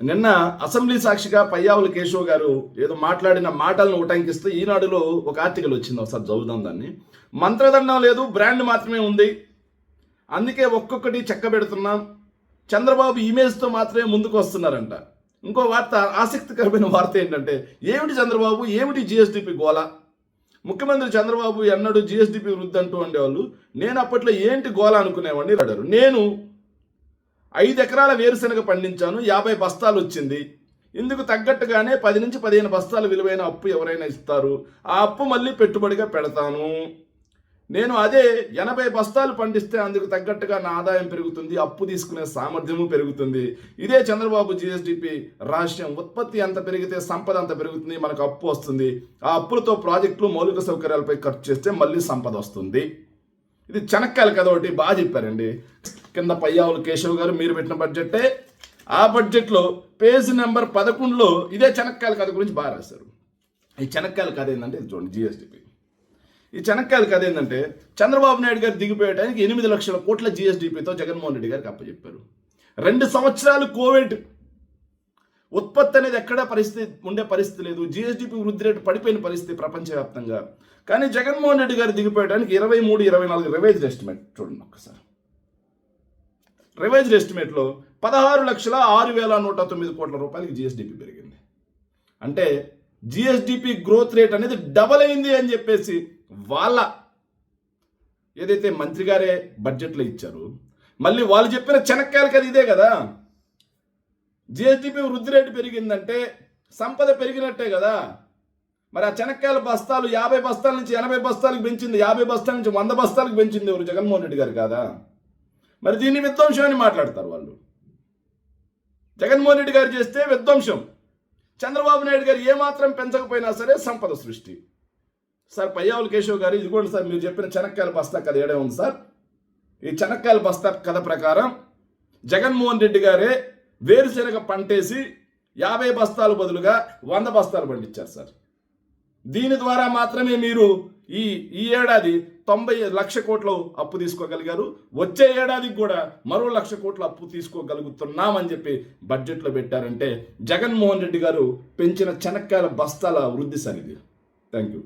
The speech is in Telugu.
నిన్న అసెంబ్లీ సాక్షిగా పయ్యావుల కేశవ్ గారు ఏదో మాట్లాడిన మాటలను ఉటంకిస్తూ ఈనాడులో ఒక ఆర్టికల్ వచ్చింది ఒకసారి చదువుదాం దాన్ని. మంత్రదండం లేదు బ్రాండ్ మాత్రమే ఉంది. అందుకే ఒక్కొక్కటి చెక్క పెడుతున్నాం. చంద్రబాబు ఇమేజ్తో మాత్రమే ముందుకు వస్తున్నారంట. ఇంకో వార్త ఆసక్తికరమైన వార్త ఏంటంటే ఏమిటి చంద్రబాబు ఏమిటి జిఎస్డిపి గోల? ముఖ్యమంత్రి చంద్రబాబు ఎన్నడూ జిఎస్డిపి వృద్ధి అంటూ ఉండేవాళ్ళు. నేను అప్పట్లో ఏంటి గోల అనుకునేవాడిని? అడిగారు నేను ఐదు ఎకరాల వేరుశనగ పండించాను యాభై బస్తాలు వచ్చింది. ఇందుకు తగ్గట్టుగానే పది నుంచి పదిహేను బస్తాల విలువైన అప్పు ఎవరైనా ఇస్తారు. ఆ అప్పు మళ్ళీ పెట్టుబడిగా పెడతాను. నేను అదే ఎనభై బస్తాలు పండిస్తే అందుకు తగ్గట్టుగా నా ఆదాయం పెరుగుతుంది అప్పు తీసుకునే సామర్థ్యము పెరుగుతుంది. ఇదే చంద్రబాబు జిఎస్డిపి రహస్యం ఉత్పత్తి ఎంత పెరిగితే సంపద అంత పెరుగుతుంది మనకు అప్పు వస్తుంది. ఆ అప్పులతో ప్రాజెక్టులు మౌలిక సౌకర్యాలపై ఖర్చు చేస్తే మళ్ళీ సంపద వస్తుంది. ఇది చెనక్కాయలు కదా ఒకటి బాగా చెప్పారండి. కింద పయ్యావులు కేశవ్ గారు మీరు పెట్టిన బడ్జెట్టే ఆ బడ్జెట్లో పేజ్ నెంబర్ పదకొండులో ఇదే చెనక్కాయల కథ గురించి బాగా రాశారు. ఈ చెనక్కాయల కథ ఏంటంటే ఇది చూడండి జిఎస్డిపి ఈ చెనక్కాయల కథ ఏంటంటే చంద్రబాబు నాయుడు గారు దిగిపోయడానికి ఎనిమిది లక్షల కోట్ల జిఎస్డిపితో జగన్మోహన్ రెడ్డి గారికి అప్పచెప్పారు. రెండు సంవత్సరాలు కోవిడ్. ఉత్పత్తి అనేది ఎక్కడా పరిస్థితి ఉండే పరిస్థితి లేదు. జిఎస్డిపి వృద్ధి రేటు పడిపోయిన పరిస్థితి ప్రపంచవ్యాప్తంగా. కానీ జగన్మోహన్ రెడ్డి గారు దిగిపోయడానికి ఇరవై మూడు ఇరవై నాలుగు రివైజ్డ్ ఎస్టిమేట్ చూడండి ఒక్కసారి. రివైజ్డ్ ఎస్టిమేట్లో పదహారు లక్షల ఆరు వేల నూట తొమ్మిది కోట్ల రూపాయలకి జిఎస్డిపి పెరిగింది. అంటే జిఎస్డిపి గ్రోత్ రేట్ అనేది డబల్ అయింది అని చెప్పేసి వాళ్ళ ఏదైతే మంత్రి గారే బడ్జెట్లో ఇచ్చారు మళ్ళీ వాళ్ళు చెప్పిన చెనక్కాయలకి అది ఇదే కదా. జిఎస్డిపి వృద్ధి రేటు పెరిగిందంటే సంపద పెరిగినట్టే కదా. మరి ఆ చెనక్కాయల బస్తాలు యాభై బస్తాల నుంచి ఎనభై బస్తాలకు పెంచింది యాభై బస్తాల నుంచి వంద బస్తాలకు పెంచింది ఎవరు? జగన్మోహన్ రెడ్డి గారు కాదా? మరి దీన్ని విధ్వంసం అని మాట్లాడతారు వాళ్ళు. జగన్మోహన్ రెడ్డి గారు చేస్తే విధ్వంసం. చంద్రబాబు నాయుడు గారు ఏమాత్రం పెంచకపోయినా సరే సంపద సృష్టి. సార్ పయ్యావుల కేశవ్ గారు ఇదిగోండి సార్ మీరు చెప్పిన చెనక్కాయల బస్తా కథ ఏడే ఉంది సార్? ఈ చెనక్కాయల బస్తా కథ ప్రకారం జగన్మోహన్ రెడ్డి గారే వేరుశెనగ పంటేసి యాభై బస్తాలు బదులుగా వంద బస్తాలు పండించారు సార్. దీని ద్వారా మాత్రమే మీరు ఈ ఈ ఏడాది తొంభై లక్ష కోట్లు అప్పు తీసుకోగలిగారు. వచ్చే ఏడాదికి కూడా మరో లక్ష కోట్ల అప్పు తీసుకోగలుగుతున్నామని చెప్పి బడ్జెట్లో పెట్టారంటే జగన్మోహన్ రెడ్డి గారు పెంచిన చెనక్కాయల బస్తాల వృద్ధి సరిది. Thank you